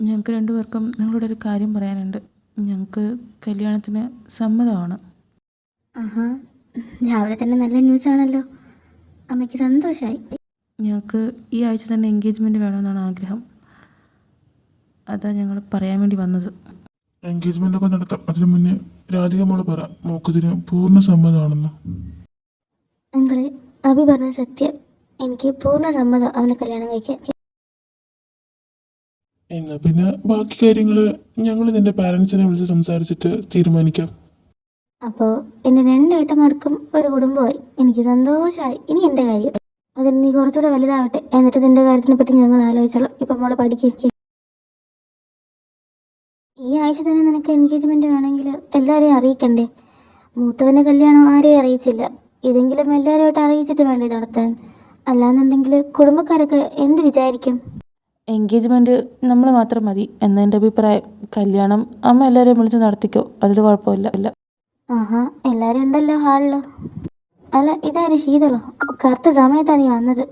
ഞങ്ങൾക്ക് രണ്ടുപേർക്കും നിങ്ങളോട് ഒരു കാര്യം പറയാനുണ്ട്. ഞങ്ങൾക്ക് കല്യാണത്തിന് സമ്മതമാണ്. ആഹാ രാവിലെ തന്നെ നല്ല ന്യൂസ് ആണല്ലോ. അമ്മയ്ക്ക് സന്തോഷമായി ഞങ്ങൾക്ക് ഈ ആഴ്ച തന്നെ എൻഗേജ്മെന്റ് വേണമെന്നാണ് ആഗ്രഹം. അതാ ഞങ്ങൾ പറയാൻ വേണ്ടി വന്നത്. എൻഗേജ്മെന്റ് ഒക്കെ നടത്താം. അതിനു മുന്നേ രാധിക മോൾ പറ മോക്കതിന് പൂർണ സമ്മതമാണെന്ന്. അങ്കിളെ അഭി പറഞ്ഞ സത്യം. എനിക്ക് പൂർണ സമ്മതം അവനെ കല്യാണം കഴിക്കാൻ എന്നാ പിന്നെ ബാക്കി കാര്യങ്ങൾ ഞങ്ങൾ നിന്റെ പാരൻസിനെ വിളിച്ച് സംസാരിച്ചിട്ട് തീരുമാനിക്കാം. അപ്പോൾ എന്റെ രണ്ട് ഏട്ടന്മാർക്കും ഒരു കുടുംബമായി. എനിക്ക് സന്തോഷമായി ഇനി എന്റെ കാര്യം. അതിന് നീ കുറച്ചുകൂടെ വലുതാവട്ടെ. എന്നിട്ട് നിന്റെ കാര്യത്തിനെ പറ്റി ഞങ്ങൾ ആലോചിച്ചോളാം. ഇപ്പം മോളെ പഠിക്കുക ഈ ആഴ്ച തന്നെ നിനക്ക് എൻഗേജ്മെന്റ് വേണമെങ്കിൽ എല്ലാവരെയും അറിയിക്കണ്ടേ? മൂത്തവന്റെ കല്യാണം ആരെയും അറിയിച്ചില്ല. ഇതെങ്കിലും എല്ലാവരുമായിട്ട് അറിയിച്ചിട്ട് വേണ്ടേ നടത്താൻ? അല്ലാന്നുണ്ടെങ്കിൽ കുടുംബക്കാരൊക്കെ എന്ത് വിചാരിക്കും? എൻഗേജ്മെന്റ് നമ്മൾ മാത്രം മതി എന്നതിന്റെ അഭിപ്രായം കല്യാണം അമ്മ എല്ലാവരെയും വിളിച്ച് നടത്തിക്കോ അതിൽ കുഴപ്പമില്ല. ഇല്ല ആഹാ എല്ലാവരും ഉണ്ടല്ലോ ഹാളിൽ. അല്ല ഇതാര് ശീതളോ? കറക്റ്റ് സമയത്താണ് നീ വന്നത്.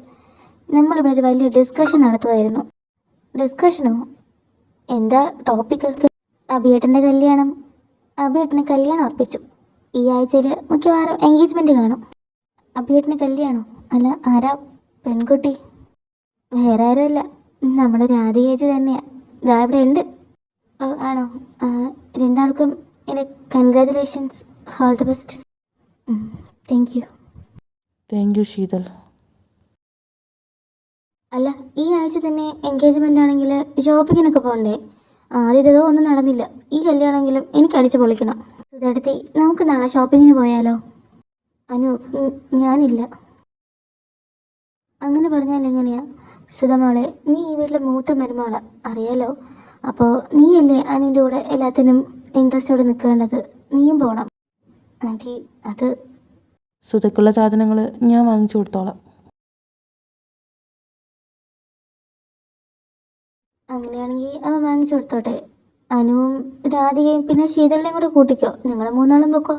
നമ്മളിവിടെ ഒരു വലിയ ഡിസ്കഷൻ നടത്തുമായിരുന്നു ഡിസ്കഷനോ എന്താ ടോപ്പിക് അബിയേട്ടന്റെ കല്യാണം. അബിയേട്ടന് കല്യാണം അർപ്പിച്ചു. ഈ ആഴ്ചയിൽ മിക്കവാറും എൻഗേജ്മെന്റ് കാണും. അബിയേട്ടന് കല്യാണം? അല്ല ആരാ? പെൺകുട്ടി? വേറെ ആരുമല്ല. നമ്മുടെ രാധികേച്ചി തന്നെയാ ഇതാ ഇവിടെ ഉണ്ട്. ഓ ആണോ? രണ്ടാൾക്കും എന്നെ congratulations all the best thank you thank you Sheethal അല്ല ഈ ആഴ്ച തന്നെ എൻഗേജ്മെന്റ് ആണെങ്കിൽ ഷോപ്പിങ്ങിനൊക്കെ പോകണ്ടേ? ആദ്യത്തേതോ ഒന്നും നടന്നില്ല. ഈ കല്യാണമെങ്കിലും എനിക്ക് അടിച്ചു പൊളിക്കണം. ഇതെടുത്തി നമുക്ക് നാളെ ഷോപ്പിങ്ങിന് പോയാലോ? അനു ഞാനില്ല. അങ്ങനെ പറഞ്ഞാൽ എങ്ങനെയാ? സുധമോളെ നീ ഈ വീട്ടിലെ മൂത്ത മരുമോളാ അറിയാലോ? അപ്പോൾ നീയല്ലേ അനുവിന്റെ കൂടെ എല്ലാത്തിനും ഇൻട്രസ്റ്റോടെ നിൽക്കേണ്ടത്? നീയും പോകണം ആന്റി അത് സുധയ്ക്കുള്ള സാധനങ്ങൾ ഞാൻ വാങ്ങിച്ചു കൊടുത്തോളാം. അങ്ങനെയാണെങ്കിൽ അവൻ വാങ്ങിച്ചു കൊടുത്തോട്ടെ. അനുവും രാധികയും പിന്നെ ശീതളിനെയും കൂടെ കൂട്ടിക്കോ. നിങ്ങൾ മൂന്നാളും പൊക്കോ.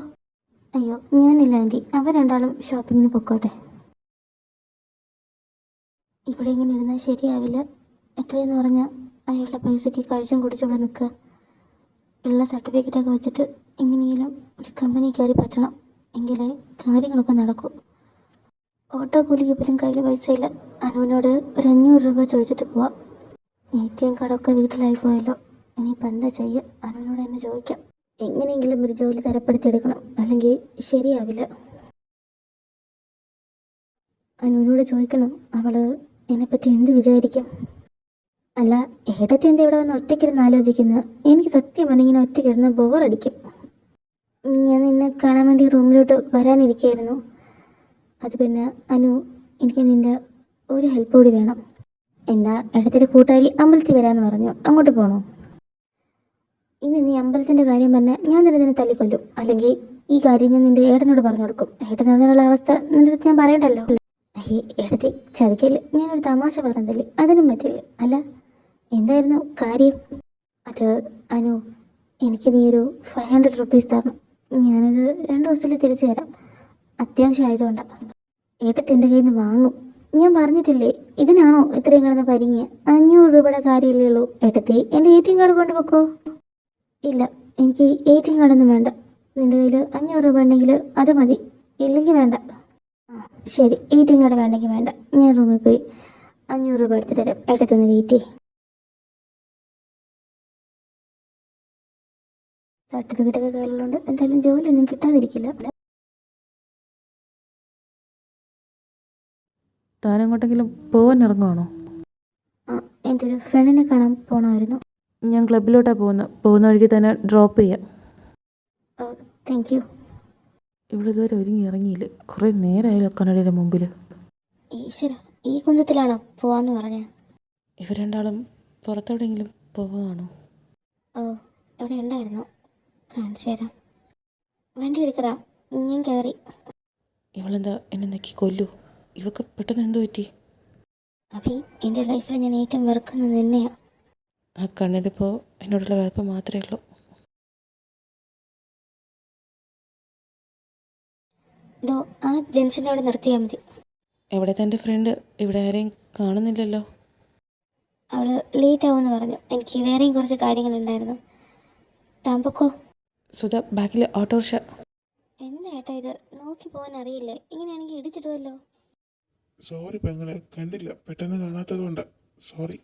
അയ്യോ ഞാനില്ല ആന്റി. അവർ രണ്ടാളും ഷോപ്പിങ്ങിന് പൊക്കോട്ടെ. ഇവിടെ ഇങ്ങനെ ഇരുന്നാൽ ശരിയാവില്ല. എത്രയെന്ന് പറഞ്ഞാൽ അയാളുടെ പൈസയ്ക്ക് കഴിച്ചും കുടിച്ചും ഇവിടെ നിൽക്കുക. ഉള്ള സർട്ടിഫിക്കറ്റൊക്കെ വെച്ചിട്ട് എങ്ങനെയെങ്കിലും ഒരു കമ്പനി കയറി പറ്റണം. എങ്കിലേ കാര്യങ്ങളൊക്കെ നടക്കൂ. ഓട്ടോ കൂലിക്ക് പോലും കയ്യിൽ പൈസ ഇല്ല അനുവിനോട് ഒരു അഞ്ഞൂറ് രൂപ ചോദിച്ചിട്ട് പോവാം. എ ടി എം കാർഡൊക്കെ വീട്ടിലായി പോയല്ലോ. ഇനിയിപ്പോൾ എന്താ ചെയ്യുക അനുവിനോട് തന്നെ ചോദിക്കാം. എങ്ങനെയെങ്കിലും ഒരു ജോലി തരപ്പെടുത്തിയെടുക്കണം. അല്ലെങ്കിൽ ശരിയാവില്ല. അനുവിനോട് ചോദിക്കണം. അവൾ എന്നെപ്പറ്റി എന്ത് വിചാരിക്കും? അല്ല ഏടത്തെ എന്ത് ഇവിടെ വന്ന് ഒറ്റയ്ക്കിരുന്ന് ആലോചിക്കുന്നത്? എനിക്ക് സത്യം പറഞ്ഞിങ്ങനെ ഒറ്റയ്ക്കിരുന്ന് ബോറടിക്കും. ഞാൻ നിന്നെ കാണാൻ വേണ്ടി റൂമിലോട്ട് വരാനിരിക്കുകയായിരുന്നു. അത് പിന്നെ അനു എനിക്ക് നിന്റെ ഒരു ഹെൽപ്പ് കൂടി വേണം. എന്താ ഇടത്തിന്റെ കൂട്ടുകാരി അമ്പലത്തിൽ വരാമെന്ന് പറഞ്ഞു. അങ്ങോട്ട് പോകണോ ഇനി നീ അമ്പലത്തിന്റെ കാര്യം പറഞ്ഞാൽ ഞാൻ നിന്നെ നിന്നെ തല്ലിക്കൊല്ലും. അല്ലെങ്കിൽ ഈ കാര്യം ഞാൻ നിന്റെ ഏട്ടനോട് പറഞ്ഞു കൊടുക്കും. ഏട്ടൻ അതിനുള്ള അവസ്ഥ നിന്റെ അടുത്ത് ഞാൻ പറയണ്ടല്ലോ. അയ്യേ ഏട്ടത്തി ചതിക്കൽ ഞാനൊരു തമാശ പറഞ്ഞതില്ലേ അതിനും പറ്റില്ല. അല്ല എന്തായിരുന്നു കാര്യം? അത് അനു എനിക്ക് നീ ഒരു ഫൈവ് ഹൺഡ്രഡ് റുപ്പീസ് തരണം. ഞാനത് രണ്ട് ദിവസത്തിൽ തിരിച്ചു തരാം. അത്യാവശ്യമായതുകൊണ്ടാണ് ഏട്ടത്തി എന്റെ കയ്യിൽ നിന്ന് വാങ്ങും. ഞാൻ പറഞ്ഞിട്ടില്ലേ ഇതിനാണോ ഇത്രയും കിടന്ന് പരിങ്ങിയ? അഞ്ഞൂറ് രൂപയുടെ കാര്യമല്ലേ ഉള്ളൂ. ഏട്ടത്തി എന്റെ എ ടി എം കാർഡ് കൊണ്ടുപോക്കോ ഇല്ല എനിക്ക് എ ടി എം കാർഡൊന്നും വേണ്ട. നിന്റെ കയ്യിൽ അഞ്ഞൂറ് രൂപ ഉണ്ടെങ്കിൽ അത് മതി. ഇല്ലെങ്കിൽ വേണ്ട. ശരി എ ടി എം വേണ്ടെങ്കിൽ വേണ്ട. ഞാൻ റൂമിൽ പോയി അഞ്ഞൂറ് രൂപ എടുത്തിട്ട് തരാം ഏട്ടത്തൊന്ന് വെയിറ്റ് ചെയ്യ്. സർട്ടിഫിക്കറ്റ് ഒക്കെ കയ്യിലുള്ളതുകൊണ്ട് എന്തായാലും ജോലിയൊന്നും കിട്ടാതിരിക്കില്ല. താൻ എങ്ങോട്ടെങ്കിലും പോകാൻ ഇറങ്ങുവാണോ? എന്റെ ഒരു ഫ്രണ്ടിനെ കാണാൻ പോകണമായിരുന്നു ഞാൻ ക്ലബിലോട്ടാണ് പോകുന്നത് പോകുന്ന വഴിക്ക് തന്നെ ഡ്രോപ്പ് ചെയ്യാം. Thank you. ഇവിടെ ഇതുവരെ ഒരുങ്ങി ഇറങ്ങിയില്ല. കുറേ നേരമായാലും കണ്ണടിയുടെ മുമ്പിൽ ഈശ്വര ഈ കുന്തത്തിലാണോ പോവാന്ന് പറഞ്ഞ? ഇവർ രണ്ടാളും പുറത്തെവിടെയെങ്കിലും പോവുകയാണോ? ഓ ഇവിടെ ഉണ്ടായിരുന്നു. കാണിച്ചു തരാം. വണ്ടി എടുക്കറാം ഞാൻ കയറി. ഇവളെന്താ എന്നെ നെക്കി കൊല്ലു? ഇവക്ക് പെട്ടെന്ന് എന്തു പറ്റി? അഭി എന്റെ ലൈഫിൽ ഞാൻ ഏറ്റവും വെറുക്കുന്നത് തന്നെയാണ് ആ കണ്ണിലിപ്പോൾ എന്നോടുള്ള വായ്പ മാത്രമേ ഉള്ളൂ. ദോ ആ ജംഗ്ഷന്റെ അവിടെ നിർത്തിയാൽ മതി. എവിടെ തന്റെ ഫ്രണ്ട്? ഇവിടെ ആരെയും കാണുന്നില്ലല്ലോ. അവൾ ലേറ്റ് ആവുമെന്ന് പറഞ്ഞു. എനിക്ക് വേറെയും കുറച്ച് കാര്യങ്ങളുണ്ടായിരുന്നു. താമ്പക്കോ സുധ ബാക്കിൽ ഓട്ടോറിക്ഷ. എന്താ ഏട്ടാ ഇത്? നോക്കി പോകാൻ അറിയില്ല? ഇങ്ങനെയാണെങ്കിൽ ഇടിച്ചിടുമല്ലോ സോറി പെങ്ങളെ കണ്ടില്ല. പെട്ടെന്ന് കാണാത്തതുകൊണ്ട് സോറി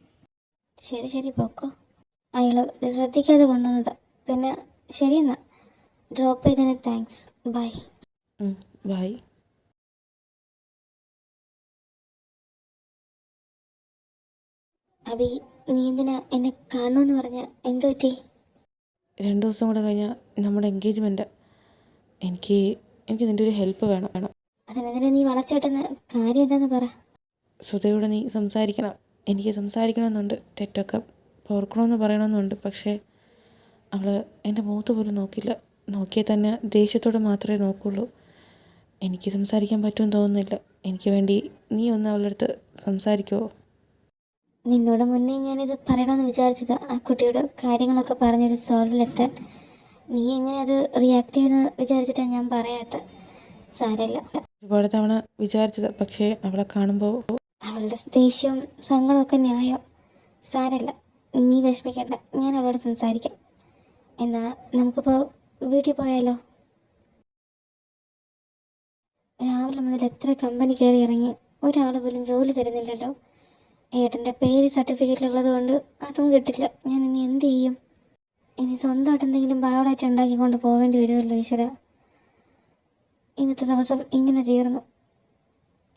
ശരി ശരി പോക്കോ. അയാൾ ശ്രദ്ധിക്കാതെ കൊണ്ടുവന്നതാ. പിന്നെ ശരിയെന്നാ ഡ്രോപ്പ് ചെയ്തതിന് താങ്ക്സ് ബൈ ബൈ. അബി നീ എന്തിനാ എന്നെ കാണണമെന്ന് പറഞ്ഞ? എന്തു പറ്റി? രണ്ട് ദിവസം കൂടെ കഴിഞ്ഞാൽ നമ്മുടെ എൻഗേജ്മെന്റ് എനിക്ക് എനിക്ക് നിന്റെ ഒരു ഹെൽപ്പ് വേണം. വേണം. അതിനെതിരെ നീ വളച്ചേട്ടെന്ന് കാര്യം എന്താന്ന് പറ. സുധയോട് നീ സംസാരിക്കണം. എനിക്ക് സംസാരിക്കണമെന്നുണ്ട്. തെറ്റൊക്കെ പോർക്കണമെന്ന് പറയണമെന്നുണ്ട്. പക്ഷേ അവൾ എന്റെ മുഖത്ത് പോലും നോക്കില്ല. നോക്കിയാൽ തന്നെ ദേഷ്യത്തോടെ മാത്രമേ നോക്കുള്ളൂ. എനിക്ക് സംസാരിക്കാൻ പറ്റുമെന്ന് തോന്നുന്നില്ല. എനിക്ക് വേണ്ടി നീ ഒന്ന് അവളുടെ അടുത്ത് സംസാരിക്കുമോ നിന്നോട് മുന്നേ ഞാനിത് പറയണമെന്ന് വിചാരിച്ചത്. ആ കുട്ടിയുടെ കാര്യങ്ങളൊക്കെ പറഞ്ഞൊരു സോൾവിലെത്താൻ നീ എങ്ങനെ അത് റിയാക്ട് ചെയ്യുന്ന വിചാരിച്ചിട്ടാണ് ഞാൻ പറയാത്ത സാരല്ല ഒരുപാട് തവണ വിചാരിച്ചത്. പക്ഷേ അവളെ കാണുമ്പോൾ അവളുടെ ദേഷ്യവും സങ്കടമൊക്കെ ന്യായം. സാരല്ല നീ വിഷമിക്കണ്ട. ഞാൻ അവളോട് സംസാരിക്കാം. എന്നാ നമുക്കിപ്പോൾ വീട്ടിൽ പോയാലോ? രാവിലെ മുതൽ എത്ര കമ്പനി കയറി ഇറങ്ങി ഒരാൾ പോലും ജോലി തരുന്നില്ലല്ലോ. ഏട്ടന്റെ പേര് സർട്ടിഫിക്കറ്റിലുള്ളത് കൊണ്ട് അതും കിട്ടില്ല. ഞാൻ ഇനി എന്ത് ചെയ്യും? ഇനി സ്വന്തമായിട്ട് എന്തെങ്കിലും ബയോഡാറ്റ ഉണ്ടാക്കിക്കൊണ്ട് പോവേണ്ടി വരുമല്ലോ ഈശ്വര. ഇന്നത്തെ ദിവസം ഇങ്ങനെ തീർന്നു.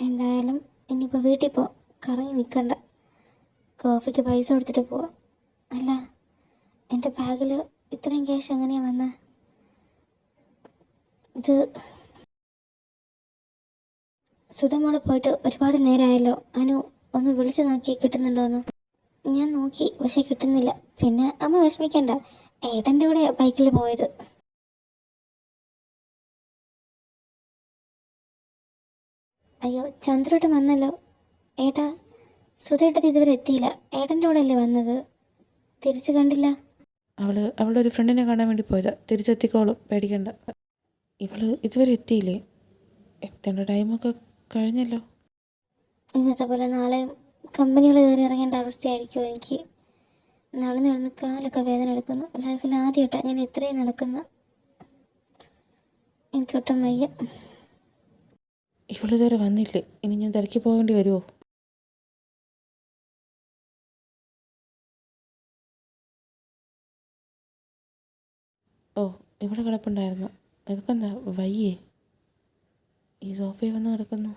എന്തായാലും ഇനിയിപ്പോൾ വീട്ടിൽ പോ. കറങ്ങി നിൽക്കണ്ട കോഫിക്ക് പൈസ കൊടുത്തിട്ട് പോവാം. അല്ല എന്റെ ബാഗിൽ ഇത്രയും ക്യാഷ് എങ്ങനെയാണ് വന്നത് ഇത് സുധമോളെ പോയിട്ട് ഒരുപാട് നേരമായല്ലോ അനു ഒന്ന് വിളിച്ചു നോക്കി കിട്ടുന്നുണ്ടോന്ന്. ഞാൻ നോക്കി പക്ഷെ കിട്ടുന്നില്ല. പിന്നെ അമ്മ വിഷമിക്കണ്ട. ഏട്ടന്റെ കൂടെ ബൈക്കിൽ പോയത്. അയ്യോ ചന്ദ്രോട്ടൻ വന്നല്ലോ. ഏട്ടാ സുധേട്ടത് ഇതുവരെ എത്തിയില്ല. ഏട്ടന്റെ കൂടെ അല്ലേ വന്നത്? തിരിച്ചു കണ്ടില്ല. അവൾ അവളുടെ ഒരു ഫ്രണ്ടിനെ കാണാൻ വേണ്ടി പോയതാ. തിരിച്ചെത്തിക്കോളും പേടിക്കണ്ട. ഇവൾ ഇതുവരെ എത്തിയില്ലേ? എത്തേണ്ട ടൈമൊക്കെ കഴിഞ്ഞല്ലോ. ഇന്നത്തെ പോലെ നാളെ കമ്പനികൾ കയറി ഇറങ്ങേണ്ട അവസ്ഥയായിരിക്കും എനിക്ക്. നാളെ നടന്ന് കാലൊക്കെ വേദന എടുക്കുന്നു. ലൈഫിൽ ആദ്യമായിട്ടാണ് ഞാൻ ഇത്രയും നടക്കുന്ന എനിക്കൊട്ടും വയ്യ. ഇവളിതുവരെ വന്നില്ലേ? ഇനി ഞാൻ തിരക്കി പോകേണ്ടി വരുമോ ഓ ഇവിടെ കിടപ്പുണ്ടായിരുന്നു. ഇവക്കെന്താ വയ്യേ? ഈ സോഫയിൽ വന്ന് കിടക്കുന്നു.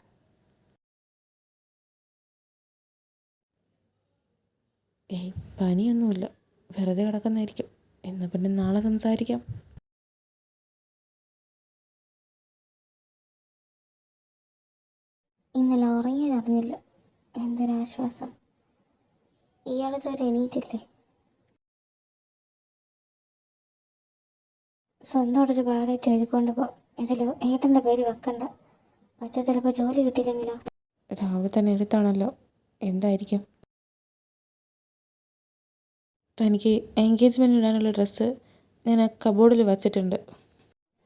ഏയ് പനിയൊന്നുമില്ല. വെറുതെ കിടക്കുന്നതായിരിക്കും. എന്നാൽ പിന്നെ നാളെ സംസാരിക്കാം. ഇന്നലെ ഉറങ്ങിയതറിഞ്ഞില്ല എന്തൊരാശ്വാസം. ഇയാൾ ഇതുവരെ എണീറ്റില്ലേ? സ്വന്തമായിട്ടൊരു പാടായിട്ട് എഴുതിക്കൊണ്ട് പോ. ഇതിൽ ഏട്ടന്റെ പേര് വെക്കണ്ട. വച്ചാൽ ചിലപ്പോൾ ജോലി കിട്ടിയില്ലെങ്കിലോ? രാവിലെ തന്നെ എടുത്താണല്ലോ. എന്തായിരിക്കും? തനിക്ക് എൻഗേജ്മെന്റ് ഇടാനുള്ള ഡ്രസ്സ് ഞാൻ ആ കബോർഡിൽ വച്ചിട്ടുണ്ട്.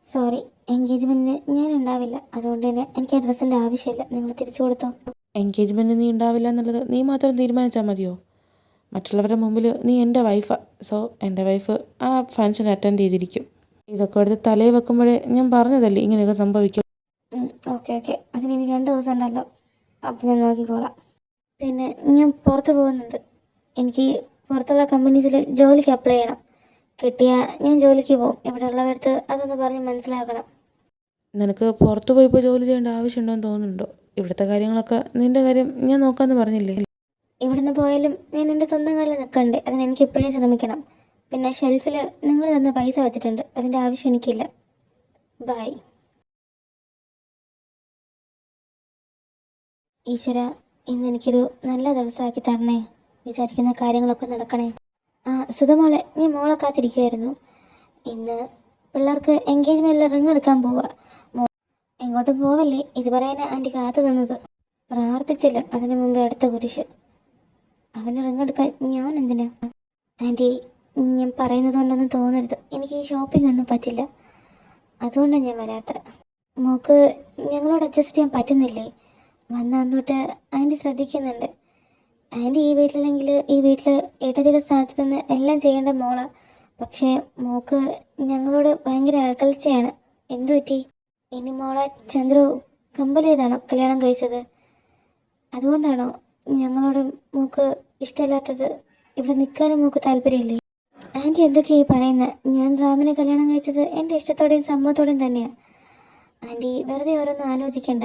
സോറി എൻഗേജ്മെന്റിന് ഞാൻ ഉണ്ടാവില്ല. അതുകൊണ്ട് തന്നെ എനിക്ക് ആ ഡ്രസ്സിന്റെ ആവശ്യമില്ല. നിങ്ങൾ തിരിച്ചു കൊടുത്തോ? എൻഗേജ്മെന്റ് നീ ഉണ്ടാവില്ല എന്നുള്ളത് നീ മാത്രം തീരുമാനിച്ചാൽ മതിയോ? മറ്റുള്ളവരുടെ മുമ്പിൽ നീ എന്റെ വൈഫാ സോ എന്റെ വൈഫ് ആ ഫങ്ഷൻ അറ്റൻഡ് ചെയ്തിരിക്കും. ഇതൊക്കെ എടുത്ത് തലയിൽ വെക്കുമ്പോഴേ ഞാൻ പറഞ്ഞതല്ലേ ഇങ്ങനെയൊക്കെ സംഭവിക്കും. Okay okay. അതിന് ഇനി രണ്ട് ദിവസം ഉണ്ടല്ലോ. അപ്പം ഞാൻ നോക്കിക്കോളാം. പിന്നെ ഞാൻ പുറത്ത് പോകുന്നുണ്ട്. എനിക്ക് പുറത്തുള്ള കമ്പനീസിൽ ജോലിക്ക് അപ്ലൈ ചെയ്യണം. കിട്ടിയാൽ ഞാൻ ജോലിക്ക് പോകും. ഇവിടെ ഉള്ളവരടുത്ത് അതൊന്ന് പറഞ്ഞ് മനസ്സിലാക്കണം. നിനക്ക് പുറത്ത് പോയി ഇപ്പോൾ ജോലി ചെയ്യേണ്ട ആവശ്യമുണ്ടോ എന്ന് തോന്നുന്നുണ്ടോ? ഇവിടുത്തെ കാര്യങ്ങളൊക്കെ നിന്റെ കാര്യം ഞാൻ നോക്കാന്ന് പറഞ്ഞില്ലേ? ഇവിടുന്ന് പോയാലും ഞാൻ എന്റെ സ്വന്തം കാലിൽ നിൽക്കണ്ടേ. അതിന് എനിക്ക് ഇപ്പോഴേ ശ്രമിക്കണം. പിന്നെ ഷെൽഫിൽ നിങ്ങൾ തന്ന പൈസ വെച്ചിട്ടുണ്ട്. അതിന്റെ ആവശ്യം എനിക്കില്ല. ബൈ ഈശ്വര ഇന്ന് എനിക്കൊരു നല്ല ദിവസമാക്കി തരണേ. വിചാരിക്കുന്ന കാര്യങ്ങളൊക്കെ നടക്കണേ. ആ സുധമോളെ നീ മോളെ കാത്തിരിക്കുമായിരുന്നു ഇന്ന് പിള്ളേർക്ക് എൻഗേജ്മെന്റിൽ റിങ് എടുക്കാൻ പോവുക മോ എങ്ങോട്ടും പോവല്ലേ? ഇത് പറയാനാ ആന്റി കാത്തു നിന്നത്. പ്രാർത്ഥിച്ചില്ല അതിനു മുമ്പ് അടുത്ത കുരിശ്. അവന് റിങ് എടുക്കാൻ ഞാൻ എന്തിനാ? ആന്റി ഞാൻ പറയുന്നത് കൊണ്ടൊന്നും തോന്നരുത്. എനിക്ക് ഈ ഷോപ്പിംഗ് ഒന്നും പറ്റില്ല. അതുകൊണ്ടാണ് ഞാൻ വരാത്ത. മോക്ക് ഞങ്ങളോട് അഡ്ജസ്റ്റ് ചെയ്യാൻ പറ്റുന്നില്ലേ? വന്ന അന്നോട്ട് ആന്റി ശ്രദ്ധിക്കുന്നുണ്ട്. ആന്റി ഈ വീട്ടിലെങ്കിൽ ഈ വീട്ടിൽ ഏട്ടത്തിയുടെ സ്ഥാനത്ത് നിന്ന് എല്ലാം ചെയ്യേണ്ട മോൾ. പക്ഷേ മോക്ക് ഞങ്ങളോട് ഭയങ്കര അകൽച്ചയാണ്. എന്തു പറ്റി? ഇനി മോളെ ചന്ദ്രു കമ്പലേതാണോ കല്യാണം കഴിച്ചത്? അതുകൊണ്ടാണോ ഞങ്ങളോട് മോക്ക് ഇഷ്ടമില്ലാത്തത്? ഇവിടെ നിൽക്കാനും മോക്ക് താല്പര്യമില്ലേ? ആന്റി എന്തൊക്കെയാ ഈ പറയുന്നത് ഞാൻ റാമിനെ കല്യാണം കഴിച്ചത് എന്റെ ഇഷ്ടത്തോടെയും സമ്മതത്തോടെയും തന്നെയാണ് ആന്റി വെറുതെ ഓരോന്നും ആലോചിക്കണ്ട.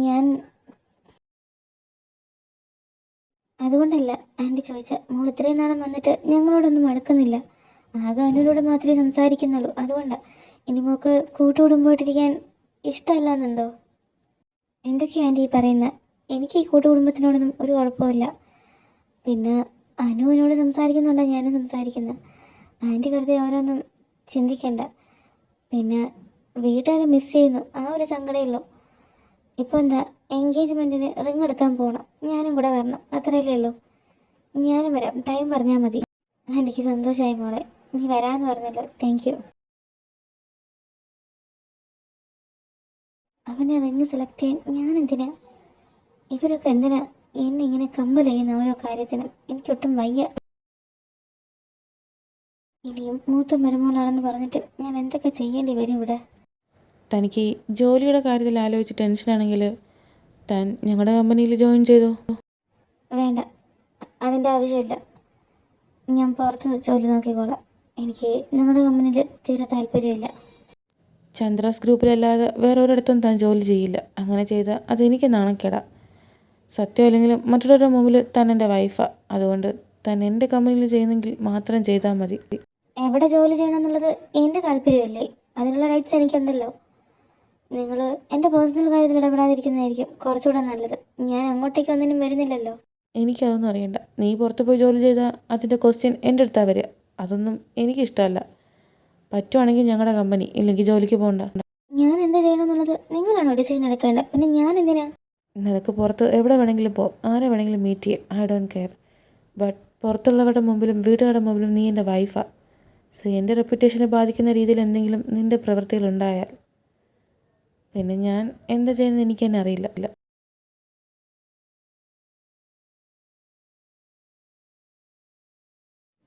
ഞാൻ അതുകൊണ്ടല്ല ആന്റി ചോദിച്ച മോൾ ഇത്രയും നാളും വന്നിട്ട് ഞങ്ങളോടൊന്നും അടുക്കുന്നില്ല. ആകെ അനുവിനോട് മാത്രമേ സംസാരിക്കുന്നുള്ളൂ. അതുകൊണ്ടാണ് ഇനി മോക്ക് കൂട്ടുകുടുംബമായിട്ടിരിക്കാൻ ഇഷ്ടമല്ല എന്നുണ്ടോ എന്തൊക്കെയാ ആന്റി ഈ പറയുന്നത് എനിക്ക് ഈ കൂട്ടുകുടുംബത്തിനോടൊന്നും ഒരു കുഴപ്പമില്ല പിന്നെ അനുവിനോട് സംസാരിക്കുന്നുണ്ടോ? ഞാനും സംസാരിക്കുന്നത് ആന്റി വെറുതെ അവരൊന്നും ചിന്തിക്കണ്ട. പിന്നെ വീട്ടുകാരെ മിസ് ചെയ്യുന്നു. ആ ഒരു സങ്കടമേ ഉള്ളൂ. ഇപ്പോൾ എന്താ എൻഗേജ്മെന്റിന് റിങ് എടുക്കാൻ പോകണം ഞാനും കൂടെ വരണം. അത്രയല്ലേ ഉള്ളൂ. ഞാനും വരാം. ടൈം പറഞ്ഞാൽ മതി. എനിക്ക് സന്തോഷമായി മോളെ. നീ വരാന്ന് പറഞ്ഞല്ലോ. താങ്ക് യു അവനെ റിങ് സെലക്ട് ചെയ്യാൻ ഞാൻ എന്തിനാ ഇവരൊക്കെ എന്തിനാ എന്നെ ഇങ്ങനെ കമ്പൽ ചെയ്യുന്ന ഓരോ കാര്യത്തിനും? എനിക്കൊട്ടും വയ്യ. ഇനിയും മൂത്ത മരുമോളാണെന്ന് പറഞ്ഞിട്ട് ഞാൻ എന്തൊക്കെ ചെയ്യേണ്ടി വരും ഇവിടെ? തനിക്ക് ജോലിയുടെ കാര്യത്തിൽ ആലോചിച്ച് ടെൻഷനാണെങ്കിൽ താൻ ഞങ്ങളുടെ കമ്പനിയിൽ ജോയിൻ ചെയ്തോ? വേണ്ട. അതിന്റെ ആവശ്യമില്ല. ഞാൻ പുറത്ത് ജോലി നോക്കിക്കോളാം. എനിക്ക് നിങ്ങളുടെ കമ്പനിയിൽ തീരെ താല്പര്യമില്ല. ചന്ദ്രാസ് ഗ്രൂപ്പിലല്ലാതെ വേറെ ഒരിടത്തും താൻ ജോലി ചെയ്യില്ല. അങ്ങനെ ചെയ്താൽ അതെനിക്ക് നാണക്കേടാ. സത്യം അല്ലെങ്കിലും മറ്റുള്ളവരുടെ മുമ്പിൽ താൻ എന്റെ വൈഫാ. അതുകൊണ്ട് താൻ എന്റെ കമ്പനിയിൽ ചെയ്യുന്നെങ്കിൽ മാത്രം ചെയ്താൽ മതി. എവിടെ ജോലി ചെയ്യണമെന്നുള്ളത് എന്റെ താല്പര്യമല്ലേ? അതിനുള്ള റൈറ്റ്സ് എനിക്കുണ്ടല്ലോ. നിങ്ങൾ എന്റെ പേഴ്സണൽ കാര്യത്തിൽ ഇടപെടാതിരിക്കുന്നതായിരിക്കും കുറച്ചുകൂടെ നല്ലത്. ഞാൻ അങ്ങോട്ടേക്ക് ഒന്നിനും വരുന്നില്ലല്ലോ. എനിക്കതൊന്നും അറിയണ്ട. നീ പുറത്ത് പോയി ജോലി ചെയ്താൽ അതിന്റെ ക്വസ്റ്റ്യൻ എന്റെ അടുത്താണ് വരിക. അതൊന്നും എനിക്കിഷ്ടമല്ല. പറ്റുവാണെങ്കിൽ ഞങ്ങളുടെ കമ്പനി ഇല്ലെങ്കിൽ ജോലിക്ക് പോകണ്ട ഞാൻ എന്ത് ചെയ്യണമെന്നുള്ളത് നിങ്ങളാണോ ഡിസിഷൻ എടുക്കേണ്ടത്? പിന്നെ ഞാൻ എന്തിനാ? നിനക്ക് പുറത്ത് എവിടെ വേണമെങ്കിലും പോ. ആരെ വേണമെങ്കിലും മീറ്റ് ചെയ്യാം. ഐ ഡോണ്ട് കെയർ ബട്ട് പുറത്തുള്ളവരുടെ മുമ്പിലും വീട്ടുകാരുടെ മുമ്പിലും നീ എന്റെ വൈഫാ സോ എന്റെ റെപ്യൂട്ടേഷനെ ബാധിക്കുന്ന രീതിയിൽ എന്തെങ്കിലും നിന്റെ പ്രവൃത്തികൾ ഉണ്ടായാൽ പിന്നെ ഞാൻ എന്താ ചെയ്യുന്നത് എനിക്ക് തന്നെ അറിയില്ല. ഇല്ല.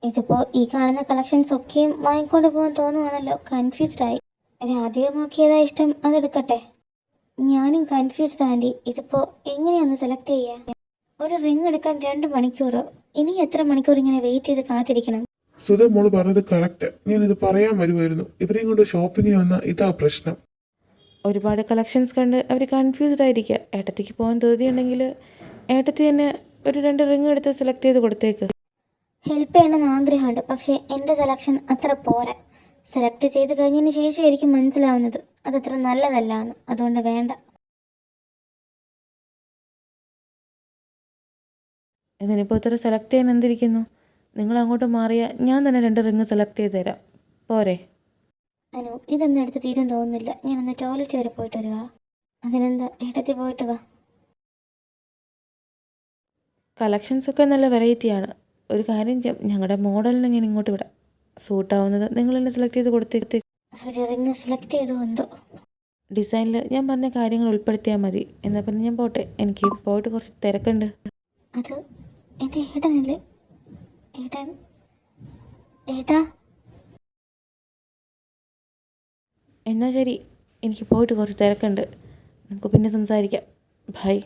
ഇതിപ്പോൾ ഈ കാണുന്ന കളക്ഷൻസ് ഒക്കെയും വാങ്ങിക്കൊണ്ട് പോകാൻ തോന്നുവാണല്ലോ. കൺഫ്യൂസ്ഡ് ആയി. രാധിക നോക്കിയതാ ഇഷ്ടം അതെടുക്കട്ടെ. ഞാനും കൺഫ്യൂസ്ഡ് ആന്റി ഇതിപ്പോ എങ്ങനെയൊന്ന് സെലക്ട് ചെയ്യുക ഒരു റിങ് എടുക്കാൻ രണ്ട് മണിക്കൂറോ ഇനി എത്ര മണിക്കൂർ ഇങ്ങനെ വെയിറ്റ് ചെയ്ത് കാത്തിരിക്കണം? സുധ മോൾ പറഞ്ഞത് കറക്റ്റ് ഞാനിത് പറയാൻ വരുമായിരുന്നു ഇവരെയും കൊണ്ട് ഷോപ്പിങ്ങിന് വന്ന ഇതാ പ്രശ്നം. ഒരുപാട് കളക്ഷൻസ് കണ്ട് അവർ കൺഫ്യൂസ്ഡ് ആയിരിക്കുക ഏട്ടത്തിക്ക് പോകാൻ ധൃതിയുണ്ടെങ്കിൽ ഏട്ടത്തി തന്നെ ഒരു രണ്ട് റിങ് എടുത്ത് സെലക്ട് ചെയ്ത് കൊടുത്തേക്ക്. ഹെൽപ്പ് ചെയ്യണമെന്ന് ആഗ്രഹമുണ്ട്. പക്ഷേ എന്റെ സെലക്ഷൻ അത്ര പോരാ. സെലക്ട് ചെയ്ത് കഴിഞ്ഞതിന് ശേഷമായിരിക്കും മനസ്സിലാവുന്നത്. അതത്ര നല്ലതല്ല എന്ന്. അതുകൊണ്ട് വേണ്ട. ഇതിനിപ്പോൾ ഇത്ര സെലക്ട് ചെയ്യാൻ എന്തിരിക്കുന്നു? നിങ്ങൾ അങ്ങോട്ട് മാറിയാൽ ഞാൻ തന്നെ രണ്ട് റിങ് സെലക്ട് ചെയ്ത് തരാം. പോരെ. അനു ഇതൊന്നും എടുത്ത് തീരും തോന്നുന്നില്ല. ഞാനൊന്ന് ടോയ്ലറ്റ് വരെ പോയിട്ട് വരുവാ അതിനെന്താ ഇടത്തി പോയിട്ട് വാ. കളക്ഷൻസ് ഒക്കെ നല്ല വെറൈറ്റിയാണ് ഒരു കാര്യം ചെയ്യാം. ഞങ്ങളുടെ മോഡലിനെ ഞാൻ ഇങ്ങോട്ട് വിടാം. സൂട്ടാവുന്നത് നിങ്ങൾ എന്നെ സെലക്ട് ചെയ്ത് കൊടുത്തിട്ട്. സെലക്ട് ചെയ്തു എന്തോ ഡിസൈനിൽ ഞാൻ പറഞ്ഞ കാര്യങ്ങൾ ഉൾപ്പെടുത്തിയാൽ മതി. എന്നാൽ പിന്നെ ഞാൻ പോട്ടെ. എനിക്ക് പോയിട്ട് കുറച്ച് തിരക്കുണ്ട്. അത് എന്റെ ഏട്ടനല്ലേ? ഏട്ടൻ ഏട്ടാ? എന്നാൽ ശരി. എനിക്ക് പോയിട്ട് കുറച്ച് തിരക്കുണ്ട്. നമുക്ക് പിന്നെ സംസാരിക്കാം. ബൈ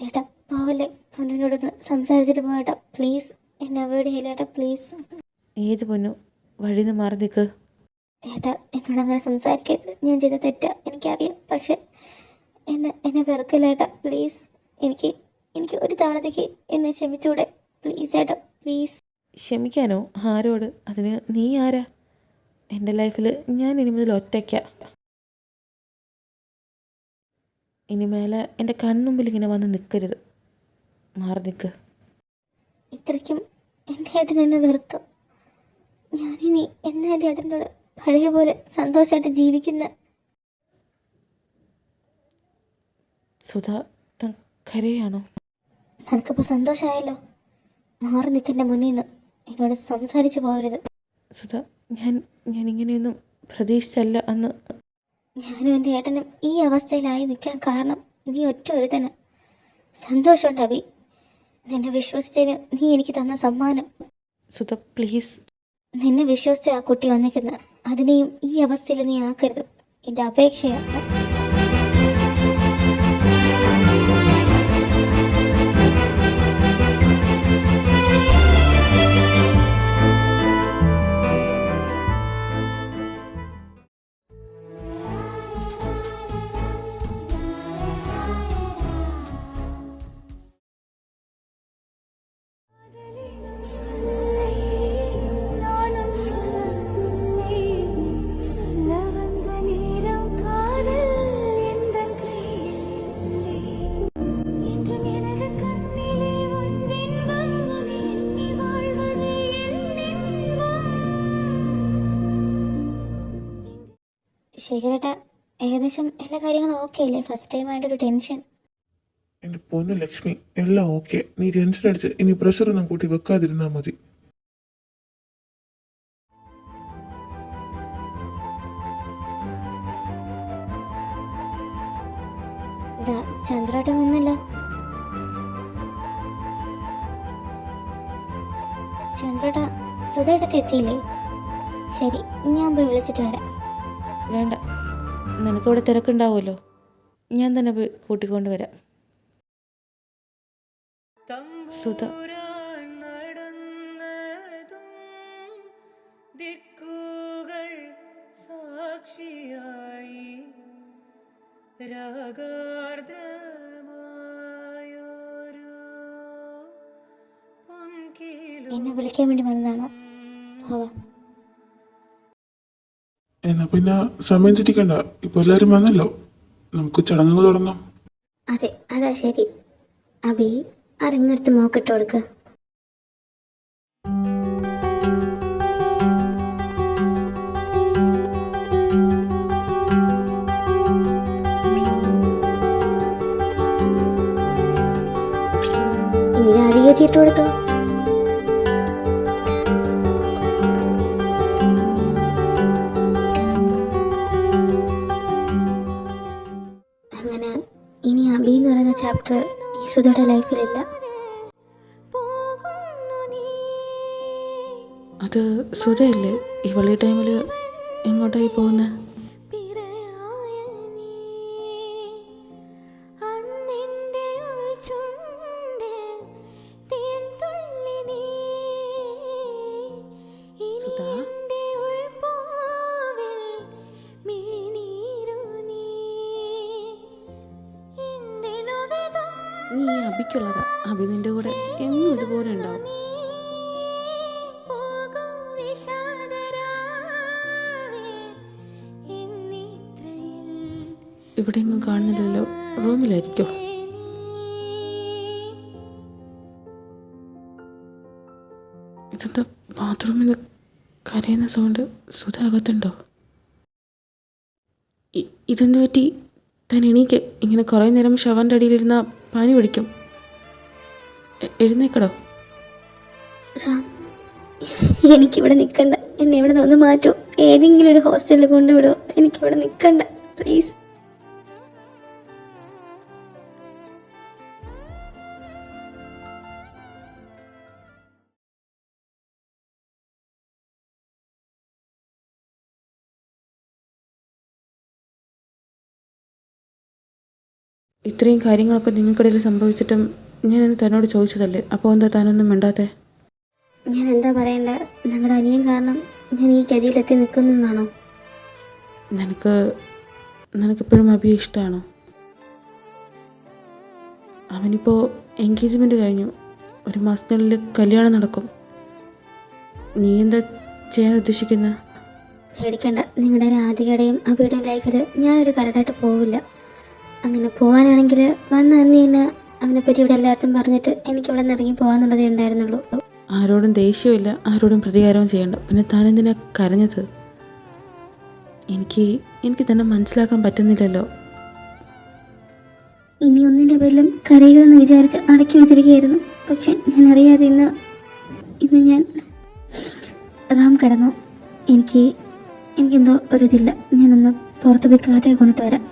ഏട്ടാ പോവല്ലേ? പൊന്നിനോടൊന്ന് സംസാരിച്ചിട്ട് പോയേട്ടാ പ്ലീസ് എന്നെ അവോയ്ഡ് ചെയ്യില്ല പ്ലീസ് ഏത് പൊന്നു? വഴി നിന്ന് മാറി നിൽക്ക് ഏട്ടാ എന്നോട് അങ്ങനെ സംസാരിക്കരുത്. ഞാൻ ചെയ്ത തെറ്റാ. എനിക്കറിയാം. പക്ഷെ എന്നെ എന്നെ വെറുക്കില്ല ഏട്ടാ. പ്ലീസ് എനിക്ക് എനിക്ക് ഒരു തവണത്തേക്ക് എന്നെ ക്ഷമിച്ചൂടെ? പ്ലീസ് ഏട്ടാ പ്ലീസ് ക്ഷമിക്കാനോ? ആരോട്? അതിന് നീ ആരാ? എന്റെ ലൈഫിൽ ഞാൻ ഇനി മുതൽ ഒറ്റയ്ക്കാണ് ഇനി മേലെ എന്റെ കൺമുമ്പിൽ ഇങ്ങനെ വന്ന് നിൽക്കരുത് മാറി നിൽക്ക് ഇത്രയ്ക്കും എന്റെ ഏട്ടൻ എന്നെ വെറുത്തു. ഞാനിനി എന്നെ എന്റെ ഏട്ടനോട് പഴയ പോലെ സന്തോഷമായിട്ട് ജീവിക്കുന്ന. സുധ കരയാണോ? നിനക്കിപ്പോൾ സന്തോഷമായല്ലോ മാറി നിൽക്കന്റെ മുന്നിൽ നിന്ന് എന്നോട് സംസാരിച്ച് പോകരുത് സുധ ഞാൻ ഞാനിങ്ങനെയൊന്നും പ്രതീക്ഷിച്ചല്ല അന്ന്. ഞാനും എന്റെ ഏട്ടനും ഈ അവസ്ഥയിലായി നിൽക്കാൻ കാരണം നീ ഒറ്റ ഒരുത്തന. സന്തോഷമുണ്ട് അഭി. നിന്നെ വിശ്വസിച്ചതിന് നീ എനിക്ക് തന്ന സമ്മാനം. സുധ പ്ലീസ്. നിന്നെ വിശ്വസിച്ച ആ കുട്ടി വന്നിരിക്കുന്ന അതിനെയും ഈ അവസ്ഥയിൽ നീ ആക്കരുത്. എന്റെ അപേക്ഷയാണ്. ശേഖരേട്ട ഏകദേശം എല്ലാ കാര്യങ്ങളും ഓക്കെ അല്ലേ? ഫസ്റ്റ് ടൈം ആയിട്ടൊരു ടെൻഷൻ എന്റെ പൊന്നു ലക്ഷ്മി എല്ലാം ഓക്കെ നീ ടെൻഷൻ അടിച്ച് ഇനി പ്രഷർ ഒന്നും കൂട്ടി വെക്കാതിരുന്നാ മതി. ചന്ദ്രോട്ടം വന്നല്ലോ. ചന്ദ്രോട്ട സുധേട്ടത്തി എത്തിയില്ലേ? ശരി ഞാൻ പോയി വിളിച്ചിട്ട് വരാം. വേണ്ട. നിനക്കിവിടെ തിരക്കുണ്ടാവുമല്ലോ. ഞാൻ തന്നെ പോയി കൂട്ടിക്കൊണ്ട് വരാം. സുധ. ദിക്കുകൾ സാക്ഷിയായി രാഗാർദ്രമായൊരു പൊൻകിലോ എന്നെ വിളിക്കാൻ വേണ്ടി വന്നതാണോ. എന്നാ പിന്നെ സമയം തെറ്റിക്കണ്ട ഇപ്പൊ എല്ലാരും വന്നല്ലോ. നമുക്ക് ചടങ്ങുകൾ തുടങ്ങാം. അതെ അതാ ശരി. അബി അരങ്ങെടുത്ത് മോക്കിട്ട് കൊടുക്ക. ഇനി രാധിക ചീട്ട് കൊടുത്തോ? ചാപ്റ്റർ ഈ ലൈഫിലില്ല. അത് സുധയല്ലേ? ഈ വളി ടൈമിൽ എങ്ങോട്ടായി പോകുന്നത് ഇവിടെ ഒന്നും കാണുന്നില്ലല്ലോ. റൂമിലായിരിക്കോ? ഇതെന്താ ബാത്റൂമിൽ കരയുന്ന സൗണ്ട് സുധ അകത്തുണ്ടോ ഇ- ഇതെന്ത് പറ്റി? താൻ എണീക്ക്. ഇങ്ങനെ കുറേ നേരം ഷവറിന്റെ അടിയിലിരുന്ന പാനി പിടിക്കും എഴുന്നേക്കടോ. എനിക്കിവിടെ നിൽക്കണ്ട എന്നെ ഇവിടെ നിന്ന് മാറ്റൂ. ഏതെങ്കിലും ഒരു ഹോസ്റ്റലിൽ കൊണ്ടുവിടോ. എനിക്കിവിടെ നിൽക്കണ്ട പ്ലീസ്. ഇത്രയും കാര്യങ്ങളൊക്കെ നിങ്ങൾക്കിടയിൽ സംഭവിച്ചിട്ടും ഞാൻ ഇന്ന് തന്നോട് ചോദിച്ചതല്ലേ? അപ്പോൾ എന്താ താനൊന്നും മിണ്ടാത്തെ? ഞാൻ എന്താ പറയണ്ട? നിങ്ങളുടെ അനിയൻ കാരണം ഞാൻ ഈ ഗതിയിലെത്തി നിൽക്കുന്നെന്നാണോ? നിനക്ക് നിനക്കിപ്പോഴും അഭിയെ ഇഷ്ടമാണോ അവനിപ്പോൾ എൻഗേജ്മെന്റ് കഴിഞ്ഞു. ഒരു മാസത്തിനുള്ളിൽ കല്യാണം നടക്കും. നീ എന്താ ചെയ്യാൻ ഉദ്ദേശിക്കുന്നത് പേടിക്കണ്ട. നിങ്ങളുടെ രാധികയുടെയും അഭിയുടെയും ലൈഫിൽ ഞാനൊരു കരടായിട്ട് പോവില്ല. അങ്ങനെ പോകാനാണെങ്കിൽ വന്ന അന്ന് തന്നെ അവനെപ്പറ്റി ഇവിടെ എല്ലായിടത്തും പറഞ്ഞിട്ട് എനിക്ക് ഇവിടെ നിന്ന് ഇറങ്ങി പോകാന്നുള്ളതേ ഉണ്ടായിരുന്നുള്ളൂ. ആരോടും ദേഷ്യമില്ല ആരോടും പ്രതികാരവും ചെയ്യണ്ട. പിന്നെ താൻ എന്തിനാ കരഞ്ഞത്? എനിക്ക് എനിക്ക് തന്നെ മനസ്സിലാക്കാൻ പറ്റുന്നില്ലല്ലോ. ഇനി ഒന്നിന്റെ പേരിലും കരയുകയെന്ന് വിചാരിച്ച് അടക്കി വെച്ചിരിക്കുകയായിരുന്നു. പക്ഷെ ഞാൻ അറിയാതെ ഇന്ന് ഇന്ന് ഞാൻ റാം കിടന്നു. എനിക്ക് എനിക്കെന്തോ ഒരിതില്ല. ഞാനൊന്ന് പുറത്ത് പോയി കാറ്റൊക്കെ കൊണ്ടിട്ട് വരാം.